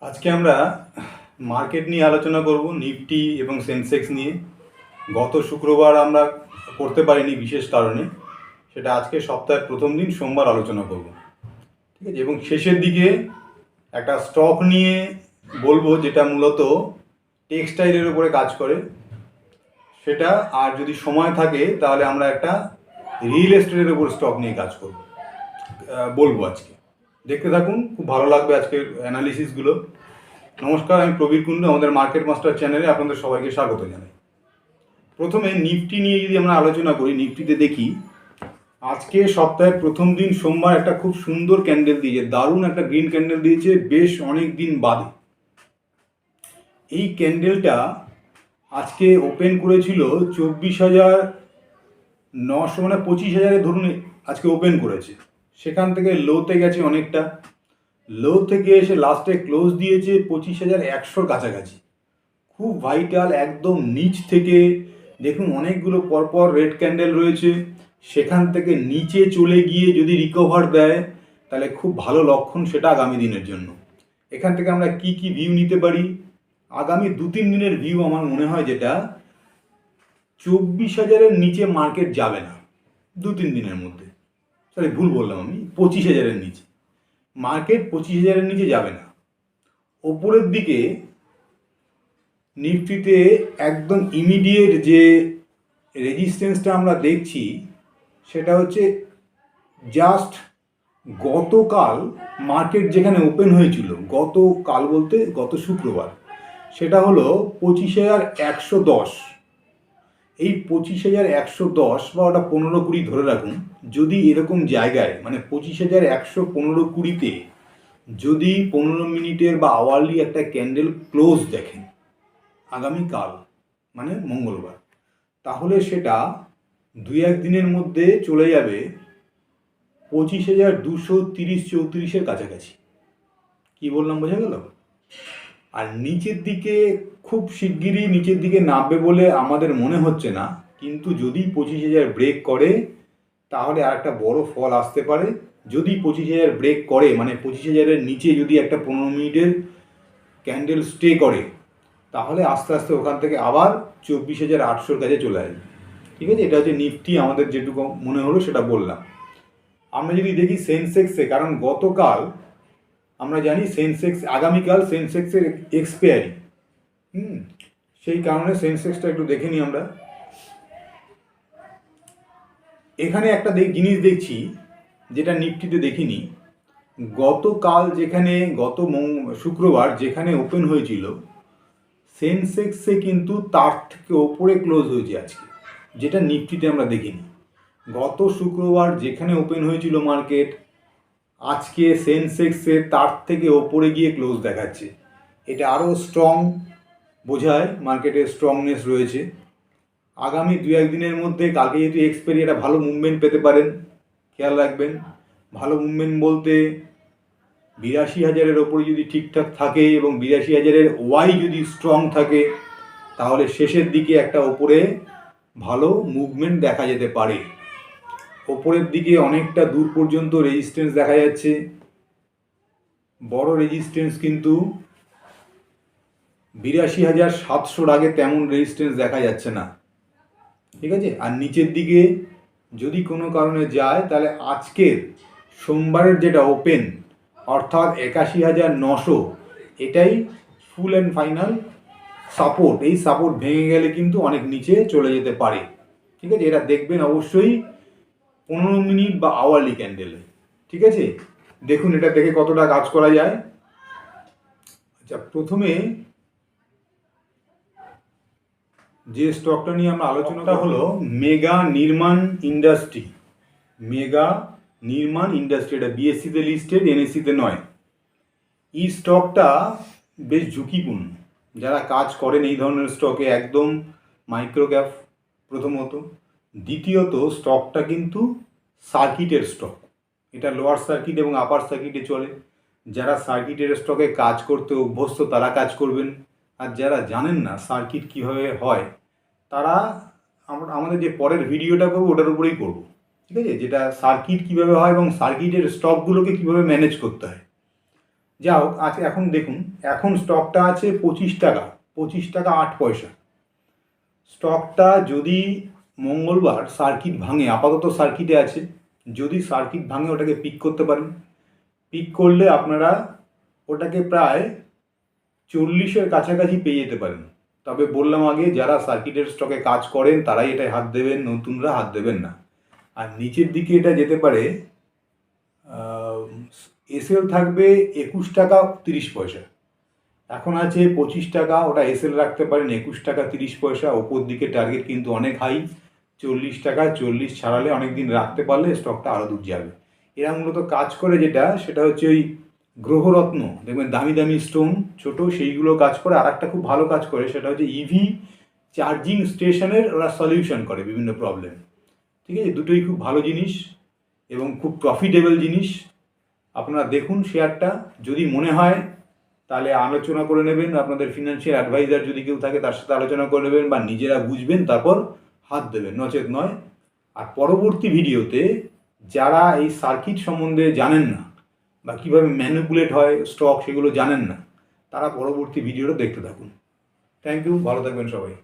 আজকে আমরা মার্কেট নিয়ে আলোচনা করব, নিফটি এবং সেন্সেক্স নিয়ে। গত শুক্রবার আমরা করতে পারিনি বিশেষ কারণে, সেটা আজকে সপ্তাহের প্রথম দিন সোমবার আলোচনা করব। ঠিক আছে? এবং শেষের দিকে একটা স্টক নিয়ে বলব, যেটা মূলত টেক্সটাইলের উপরে কাজ করে। সেটা আর যদি সময় থাকে, তাহলে আমরা একটা রিয়েল এস্টেটের উপর স্টক নিয়ে কাজ করব। বলব আজকে। দেখতে থাকুন, খুব ভালো লাগবে আজকের অ্যানালিসিসগুলো নমস্কার, আমি প্রবীর কুণ্ডু, আমাদের মার্কেট মাস্টার চ্যানেলে আপনাদের সবাইকে স্বাগত জানাই। প্রথমে নিফটি নিয়ে যদি আমরা আলোচনা করি, নিফটিতে দেখি, আজকে সপ্তাহের প্রথম দিন সোমবার একটা খুব সুন্দর ক্যান্ডেল দিয়েছে, দারুণ একটা গ্রিন ক্যান্ডেল দিয়েছে, বেশ অনেক দিন বাদে। এই ক্যান্ডেলটা আজকে ওপেন করেছিল চব্বিশ হাজার নশো মানে পঁচিশ হাজারে ধরুন, আজকে ওপেন করেছে। সেখান থেকে লোতে গেছে অনেকটা। লো থেকে এসে লাস্টে ক্লোজ দিয়েছে পঁচিশ হাজার একশোর কাছাকাছি। খুব ভাইটাল একদম নিচ থেকে। দেখুন, অনেকগুলো পরপর রেড ক্যান্ডেল রয়েছে। সেখান থেকে নিচে চলে গিয়ে যদি রিকভার দেয়, তাহলে খুব ভালো লক্ষণ সেটা আগামী দিনের জন্য। এখান থেকে আমরা কি কি ভিউ নিতে পারি? আগামী দু তিন দিনের ভিউ আমার মনে হয় যেটা, চব্বিশ হাজারের নিচে মার্কেট যাবে না। দু তিন দিনের মধ্যে। সরি, ভুল বললাম আমি, পঁচিশ হাজারের নিচে। মার্কেট পঁচিশ হাজারের নিচে যাবে না। ওপরের দিকে নিফটিতে একদম ইমিডিয়েট যে রেজিস্ট্যান্সটা আমরা দেখছি, সেটা হচ্ছে জাস্ট গতকাল মার্কেট যেখানে ওপেন হয়েছিল, গতকাল বলতে গত শুক্রবার, সেটা হলো পঁচিশ হাজার একশো দশ। এই পঁচিশ হাজার একশো দশ বা ওটা পনেরো কুড়ি ধরে রাখুন, যদি এরকম জায়গায় মানে পঁচিশ হাজার একশো পনেরো কুড়িতে যদি পনেরো মিনিটের বা আওয়ারলি একটা ক্যান্ডেল ক্লোজ দেখেন, আগামীকাল মানে মঙ্গলবার, তাহলে সেটা দুই এক দিনের মধ্যে চলে যাবে পঁচিশ হাজার দুশো তিরিশ চৌত্রিশের কাছাকাছি। কী বললাম, বোঝা গেল? আর নিচের দিকে খুব শিগগিরই নিচের দিকে নামবে বলে আমাদের মনে হচ্ছে না। কিন্তু যদি পঁচিশ হাজার ব্রেক করে, তাহলে আর একটা বড় ফল আসতে পারে। যদি পঁচিশ হাজার ব্রেক করে মানে পঁচিশ হাজারের নিচে যদি একটা পনেরো মিনিটের ক্যান্ডেল স্টে করে, তাহলে আস্তে আস্তে ওখান থেকে আবার চব্বিশ হাজার আটশোর কাছে চলে আসবে। ঠিক আছে? এটা হচ্ছে নিফটি, আমাদের যেটুকু মনে হলো সেটা বললাম। আমরা যদি দেখি সেন্সেক্সে কারণ গতকাল আমরা জানি সেন্সেক্স, আগামীকাল সেন্সেক্সের এক্সপায়ারি হুম, সেই কারণে সেন্সেক্সটা একটু দেখে নিই আমরা। এখানে একটা জিনিস দেখছি, যেটা নিফটিতে দেখিনি। গতকাল যেখানে, গত শুক্রবার যেখানে ওপেন হয়েছিল, সেন্সেক্সে কিন্তু তার থেকে ওপরে ক্লোজ হয়েছে আজকে, যেটা নিফটিতে আমরা দেখিনি। গত শুক্রবার যেখানে ওপেন হয়েছিল মার্কেট আজকে সেন্সেক্সে তার থেকে ওপরে গিয়ে ক্লোজ দেখাচ্ছে। এটা আরও স্ট্রং বোঝায় মার্কেটের স্ট্রংনেস রয়েছে। আগামী দু একদিনের মধ্যে কালকে যেহেতু এক্সপায়ারি একটা ভালো মুভমেন্ট পেতে পারেন। খেয়াল রাখবেন, ভালো মুভমেন্ট বলতে বিরাশি হাজারের ওপরে যদি ঠিকঠাক থাকে এবং বিরাশি হাজারের ওয়াই যদি স্ট্রং থাকে, তাহলে শেষের দিকে একটা ওপরে ভালো মুভমেন্ট দেখা যেতে পারে। ওপরের দিকে অনেকটা দূর পর্যন্ত রেজিস্ট্যান্স দেখা যাচ্ছে। বড় রেজিস্ট্যান্স কিন্তু বিরাশি হাজার সাতশোর আগে তেমন রেজিস্ট্যান্স দেখা যাচ্ছে না। ঠিক আছে? আর নিচের দিকে যদি কোনো কারণে যায়, তাহলে আজকের সোমবারের যেটা ওপেন অর্থাৎ একাশি হাজার নশো, এটাই ফুল অ্যান্ড ফাইনাল সাপোর্ট এই সাপোর্ট ভেঙে গেলে কিন্তু অনেক নিচে চলে যেতে পারে। ঠিক আছে? এটা দেখবেন অবশ্যই পনেরো মিনিট বা আওয়ারলি ক্যান্ডেলে ঠিক আছে? দেখুন এটা দেখে কতটা কাজ করা যায়। আচ্ছা প্রথমে যে স্টকটা নিয়ে আমরা আলোচনাটা হলো মেগা নির্মাণ ইন্ডাস্ট্রি মেগা নির্মাণ ইন্ডাস্ট্রি এটা বিএসসিতে লিস্টেড এনএসসিতে নয়। এই স্টকটা বেশ ঝুঁকিপূর্ণ। যারা কাজ করেন এই ধরনের স্টকে একদম মাইক্রো ক্যাপ প্রথমত। দ্বিতীয়ত স্টকটা কিন্তু সার্কিটের স্টক এটা লোয়ার সার্কিট এবং আপার সার্কিটে চলে। যারা সার্কিটের স্টকে কাজ করতে অভ্যস্ত, তারা কাজ করবেন। আর যারা জানেন না সার্কিট কীভাবে হয়, তারা আমাদের যে পরের ভিডিওটা করব, ওটার উপরেই করব। ঠিক আছে? যেটা সার্কিট কীভাবে হয় এবং সার্কিটের স্টকগুলোকে কীভাবে ম্যানেজ করতে হয়। যা হোক আজ এখন দেখুন, এখন স্টকটা আছে পঁচিশ টাকা। পঁচিশ টাকা আট পয়সা। স্টকটা যদি মঙ্গলবার সার্কিট ভাঙে, আপাতত সার্কিটে আছে। যদি সার্কিট ভাঙে, ওটাকে পিক করতে পারেন। পিক করলে আপনারা ওটাকে প্রায় চল্লিশের কাছাকাছি পেয়ে যেতে পারেন। তবে বললাম আগে, যারা সার্কিটের স্টকে কাজ করেন, তারাই এটাই হাত দেবেন, নতুনরা হাত দেবেন না। আর নিচের দিকে এটা যেতে পারে এসএল থাকবে একুশ টাকা তিরিশ পয়সা। এখন আছে পঁচিশ টাকা, ওটা এসএল রাখতে পারেন, একুশ টাকা তিরিশ পয়সা। ওপর দিকে টার্গেট কিন্তু অনেক হাই চল্লিশ টাকা চল্লিশ ছাড়ালে অনেক দিন রাখতে পারলে স্টকটা আরও দূর যাবে। এরা মূলত কাজ করে যেটা, সেটা হচ্ছে ওই গ্রহরত্ন, দেখবেন দামি দামি স্টোন ছোট, সেইগুলো কাজ করে। আর একটা খুব ভালো কাজ করে, সেটা হচ্ছে ইভি চার্জিং স্টেশনের ওরা সলিউশন করে বিভিন্ন প্রবলেম ঠিক আছে? দুটোই খুব ভালো জিনিস এবং খুব প্রফিটেবল জিনিস। আপনারা দেখুন শেয়ারটা যদি মনে হয়, তাহলে আলোচনা করে নেবেন। আপনাদের ফিনান্সিয়াল অ্যাডভাইজার যদি কেউ থাকে, তার সাথে আলোচনা করে নেবেন বা নিজেরা বুঝবেন, তারপর হাত দেবেন, নচেত নয়। আর পরবর্তী ভিডিওতে যারা এই সার্কিট সম্বন্ধে জানেন না বা কীভাবে ম্যানিপুলেট হয় স্টক সেগুলো জানেন না, তারা পরবর্তী ভিডিওটা দেখতে থাকুন। থ্যাংক ইউ ভালো থাকবেন সবাই।